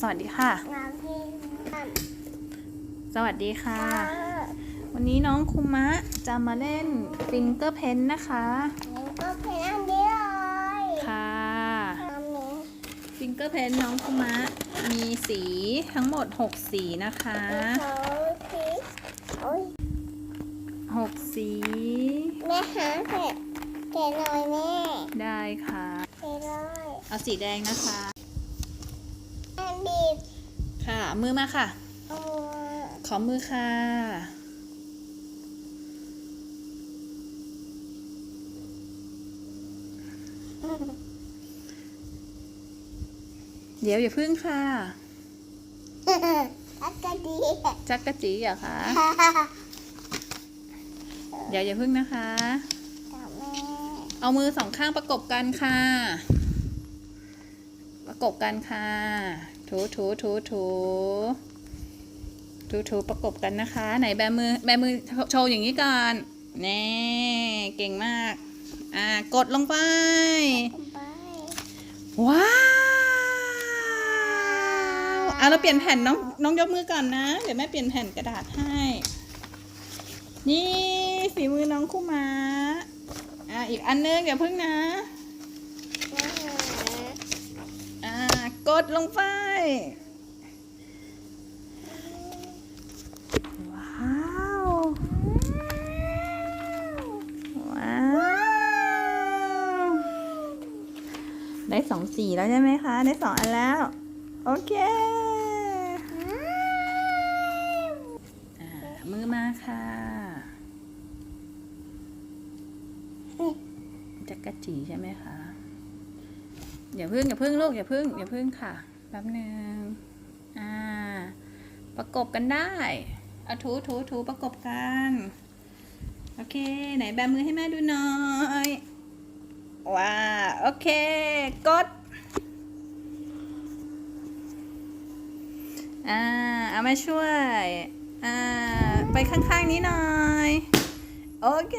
สวัสดีค่ะงานที่ทสวัสดีค่ะำวันนี้น้องคุมะจะมาเล่นฟิงเกอร์เพนนะคะแล้วก็เป็นอันนี้เลยค่ะทำนี้ฟิงเกอร์เพนน้องคุมะมีสีทั้งหมด 6 สีนะคะเขาคิดโอ้ย6สีแม่หาแกะแกะหน่อยแม่ ได้ค่ะแกะเลยเอาสีแดงนะคะแม่บีบ ค่ะ มือมาค่ะเอาขอมือค่ะ เดี๋ยวอย่าพึ่งค่ะอักกะดีจักกะจีเหรอคะ เดี๋ยวอย่าพึ่งนะคะกับแม่เอามือสองข้างประกบกันค่ะ ประกบกันค่ะ ถูถูถูถูถูถูประกบกันนะคะ ไหนแบมือแบมือโชว์อย่างนี้ก่อนแน่เก่งมาก อ่ากดลงไป ว้าวอะเราเปลี่ยนแผ่นน้องน้องยกมือก่อนนะ เดี๋ยวแม่เปลี่ยนแผ่นกระดาษให้ นี่ฝีมือน้องคู่มาอะอีกอันนึงอย่าพึ่งนะ อ่ากดลงไป ว้าว ว้าว ได้สองสีแล้วใช่ไหมคะ ได้สองอันแล้ว โอเคอมือมาค่ะ จักรจีใช่ไหมคะ อย่าพึ่งอย่าพึ่งลูกอย่าพึ่งอย่าพึ่งค่ะ แป๊บหนึ่งอ่า ประกบกันได้เอาถูถูถูประกบกัน โอเค ไหนแบมือให้แม่ดูหน่อยว้าโอเค กด อ่า เอามาช่วย อ่า ไปข้างๆนี้หน่อย โอเค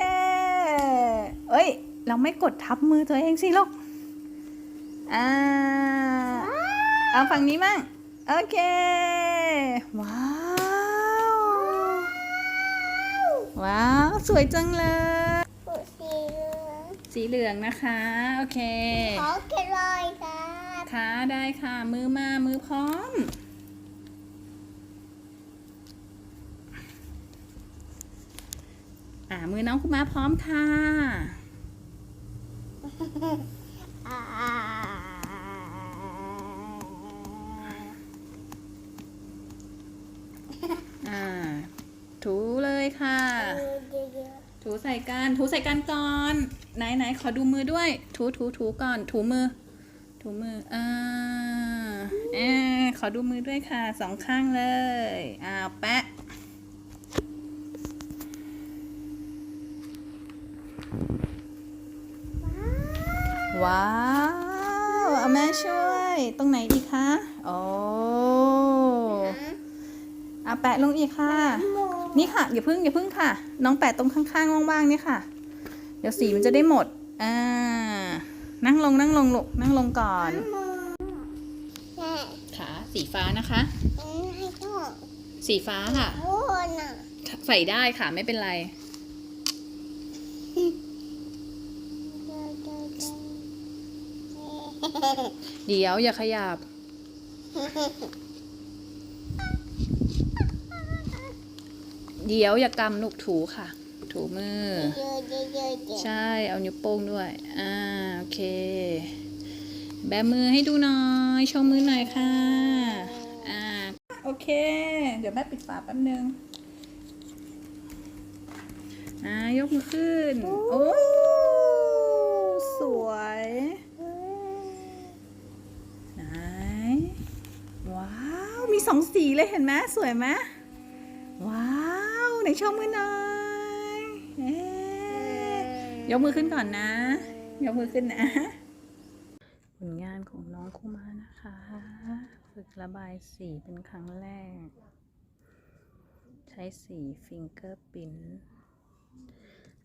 เอ้ย เราไม่กดทับมือตัวเองสิลูก อ่า เอาฝั่งนี้มั่งโอเค ว้าว ว้าว สวยจังเลยผู้สีเหลืองสีเหลืองนะคะ โอเค ขอแกะเลยครับขาได้ค่ะ มือมา มือพร้อม อ่า มือน้องคุณมาพร้อมค่ะ อ่า อ่า ถูเลยค่ะ ถูใส่กัน ถูใส่กันก่อน ไหนไหนขอดูมือด้วย ถูถูถูก่อน ถูมือ ถูมือ อ่าเออขอดูมือด้วยค่ะ สองข้างเลยอ่าแปะว้าวเอาแม่ช่วย ตรงไหนอีกคะ โอ้อาแปะลงอีกค่ะ นี่ค่ะอย่าพึ่งอย่าพึ่งค่ะ น้องแปะตรงข้างๆว่างๆนี่ค่ะ เดี๋ยวสีมันจะได้หมดอ่านั่งลงนั่งลงลูกนั่งลงก่อนแม่ขาสีฟ้านะคะให้พ่อสีฟ้าค่ะโอ้น่ะ ใส่ได้ค่ะไม่เป็นไร เดี๋ยวอย่าขยับ เดี๋ยวอย่ากำลูกถูค่ะ ถูมือเยอะเยอะเยอะเยอะใช่ เอานิ้วโป้งด้วย อ่า โอเค แบมือให้ดูหน่อย โชว์มือหน่อยค่ะ อ่า โอเค เดี๋ยวแม่ปิดฝาแป๊บนึง อ่า ยกมือขึ้น โอ้ สวยไหนว้าว มีสองสีเลยเห็นไหมสวยไหมว้าวไหนโชว์มือหน่อยเอ๊ะยกมือขึ้นก่อนนะ ยกมือขึ้นนะ ผลงานของน้องคุมานะคะ ฝึกระบายสีเป็นครั้งแรก ใช้สีฟิงเกอร์ปิ้น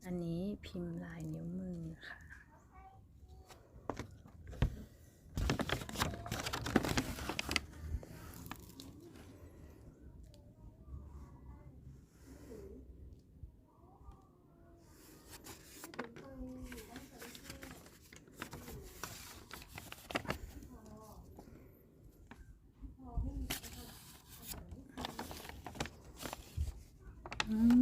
อันนี้พิมพ์ลายนิ้วมือค่ะ อื